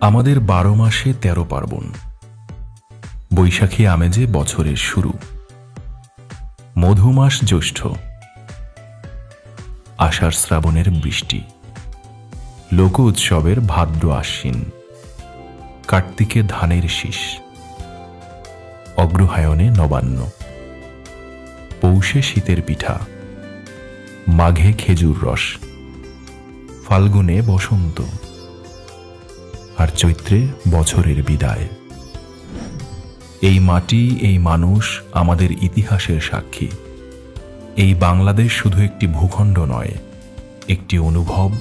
আমাদের বারো মাসে তেরো পার্বণ। বৈশাখী আমেজে বছরের শুরু। মধুমাস জ্যৈষ্ঠ। আষাঢ় শ্রাবণের বৃষ্টি। লোক উৎসবের ভাদ্র আশ্বিন। কার্তিকে ধানের শীষ। অগ্রহায়ণে নবান্ন। পৌষে শীতের পিঠা। মাঘে খেজুর রস। ফাল্গুনে বসন্ত। আর চৈত্রে বছরের বিদায়। এই মাটি, এই মানুষ আমাদের ইতিহাসের সাক্ষী। এই বাংলাদেশ শুধু একটি ভূখণ্ড নয়, একটি অনুভব,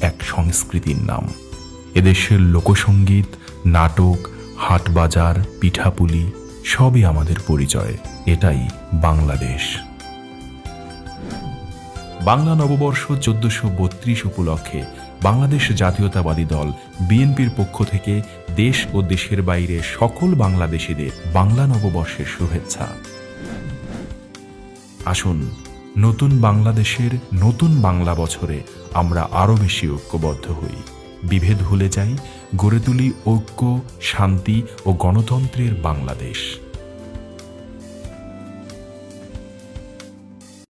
এক সংস্কৃতির নাম। এদেশের লোকসঙ্গীত নাটক, হাটবাজার, পিঠাপুলি সবই আমাদের পরিচয়। এটাই বাংলাদেশ। বাংলা নববর্ষ চোদ্দশো বত্রিশ উপলক্ষে বাংলাদেশ জাতীয়তাবাদী দল বিএনপির পক্ষ থেকে দেশ ও দেশের বাইরে সকল বাংলাদেশিদের বাংলা নববর্ষের শুভেচ্ছা। আসুন, নতুন বাংলাদেশের নতুন বাংলা বছরে আমরা আরও বেশি ঐক্যবদ্ধ হই। বিভেদ ভুলে যাই গড়ে তুলি ঐক্য শান্তি ও গণতন্ত্রের বাংলাদেশ।